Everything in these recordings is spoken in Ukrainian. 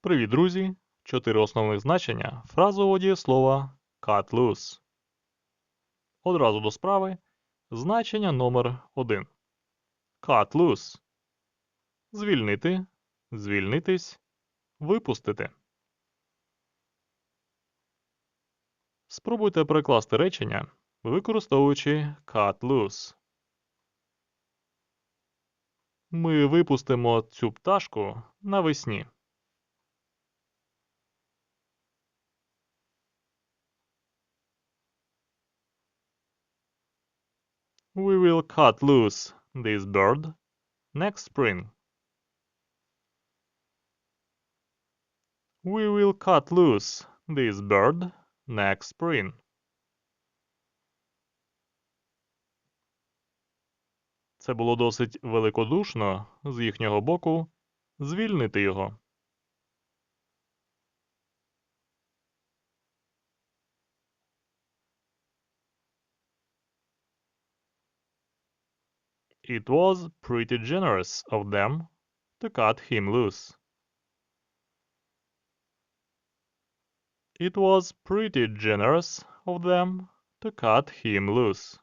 Привіт, друзі! Чотири основних значення фразового дієслова cut loose. Одразу до справи. Значення номер 1. Cut loose. Звільнити, звільнитись, випустити. Спробуйте перекласти речення, використовуючи cut loose. Ми випустимо цю пташку навесні. We will cut loose this bird next spring. We will cut loose this bird next spring. Це було досить великодушно з їхнього боку звільнити його. It was pretty generous of them to cut him loose. It was pretty generous of them to cut him loose.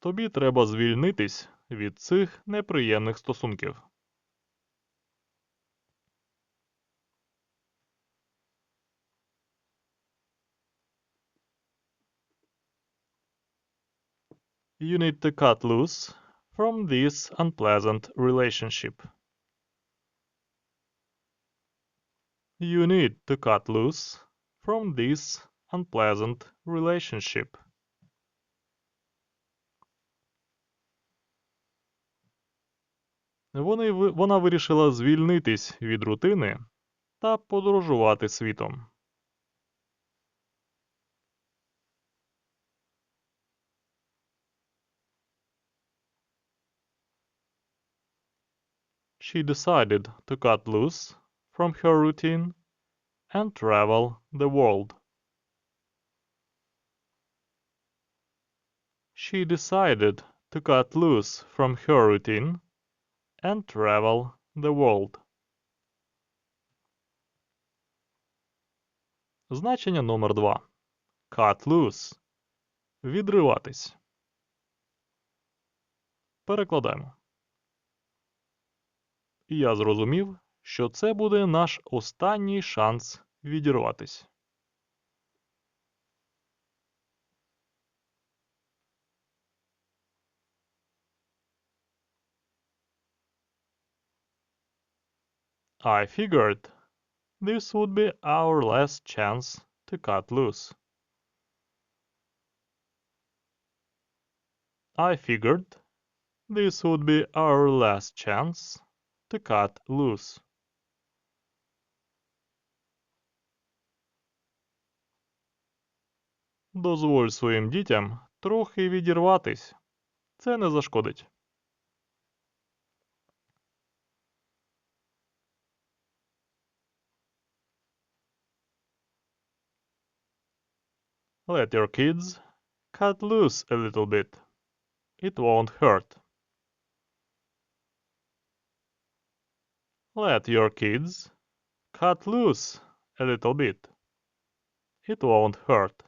Тобі треба звільнитись від цих неприємних стосунків. You need to cut loose from this unpleasant relationship. You need to cut loose from this unpleasant relationship. Вони, вона вирішила звільнитись від рутини та подорожувати світом. She decided to cut loose from her routine and travel the world. She decided to cut loose from her routine and travel the world. Значення номер 2. Cut loose. Відриватись. Перекладаємо. І я зрозумів, що це буде наш останній шанс відірватись. I figured this would be our last chance to cut loose. I figured this would be our last chance to cut loose. Дозволь своїм дітям трохи відірватись. Це не зашкодить. Let your kids cut loose a little bit. It won't hurt. Let your kids cut loose a little bit. It won't hurt.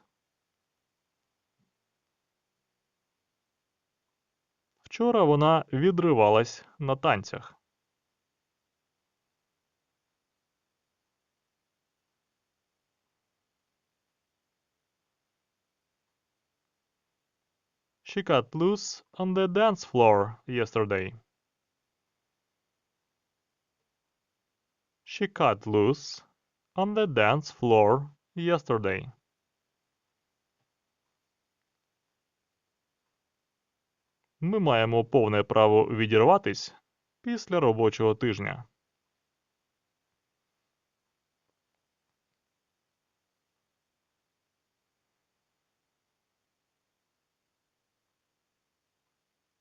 Вчора вона відривалась на танцях. She cut loose on the dance floor yesterday. She cut loose on the dance floor yesterday. Ми маємо повне право відірватись після робочого тижня.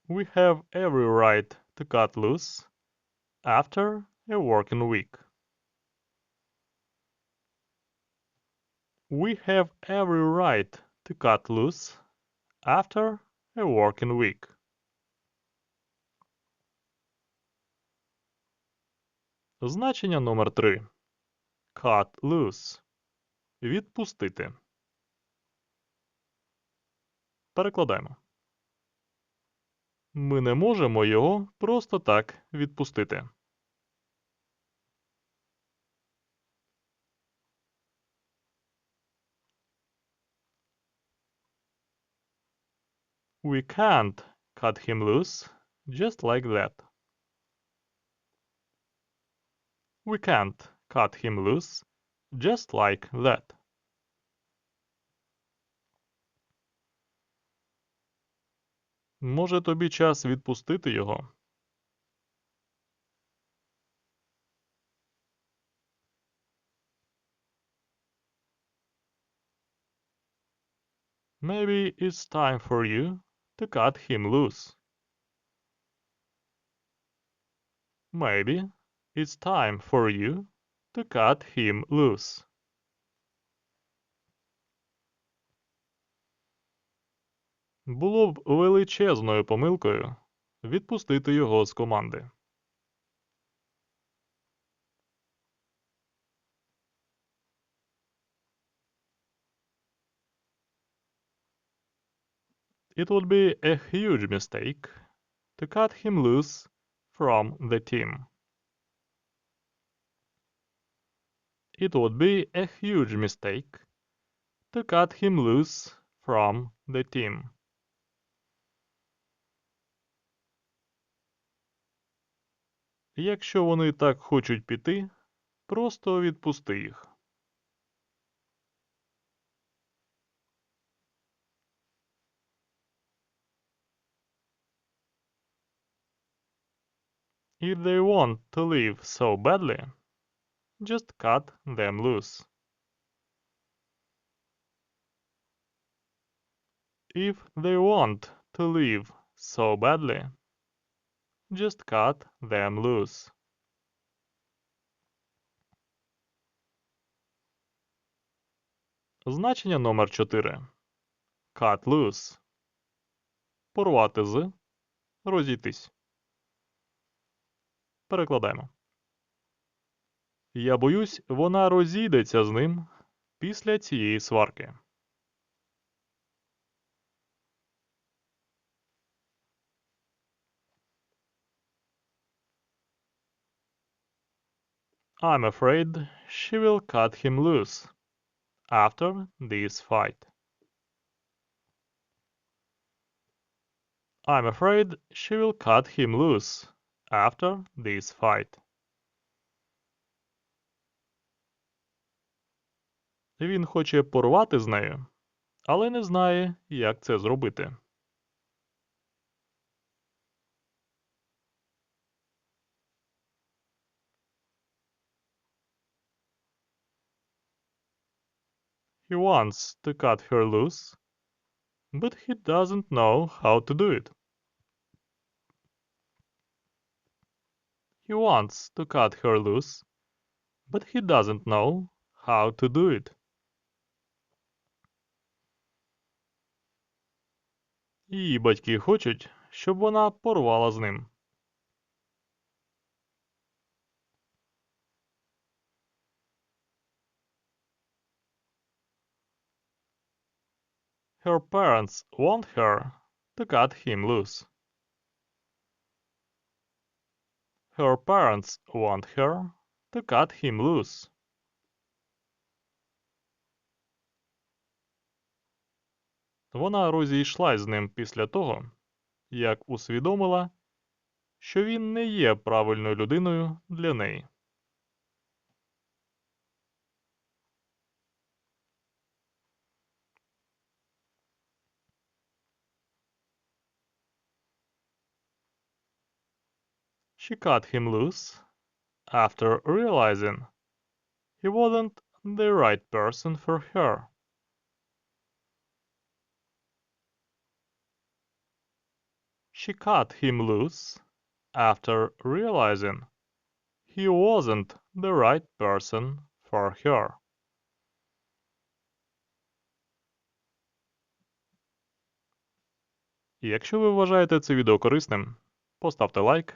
We have every right to cut loose after a working week. We have every right to cut loose after a working week. Значення номер 3. Cut loose. Відпустити. Перекладаємо. Ми не можемо його просто так відпустити. We can't cut him loose just like that. We can't cut him loose just like that. Може тобі час відпустити його? Maybe it's time for you to cut him loose. Maybe it's time for you to cut him loose. Було б величезною помилкою відпустити його з команди. It would be a huge mistake to cut him loose from the team. It would be a huge mistake to cut him loose from the team. Якщо вони так хочуть піти, просто відпусти їх. If they want to leave so badly, just cut them loose. If they want to leave so badly, just cut them loose. Значення номер 4. Cut loose. Порвати з. Розійтись. Перекладаємо. Я боюсь, вона розійдеться з ним після цієї сварки. I'm afraid she will cut him loose after this fight. I'm afraid she will cut him loose after this fight. Він хоче порвати з нею, але не знає, як це зробити. He wants to cut her loose, but he doesn't know how to do it. He wants to cut her loose, but he doesn't know how to do it. Її батьки хочуть, щоб вона порвала з ним. Her parents want her to cut him loose. Her parents want her to cut him loose. Вона розійшлась з ним після того, як усвідомила, що він не є правильною людиною для неї. She cut him loose after realizing he wasn't the right person for her. She cut him loose after realizing he wasn't the right person for her. Якщо ви вважаєте це відео корисним, поставте лайк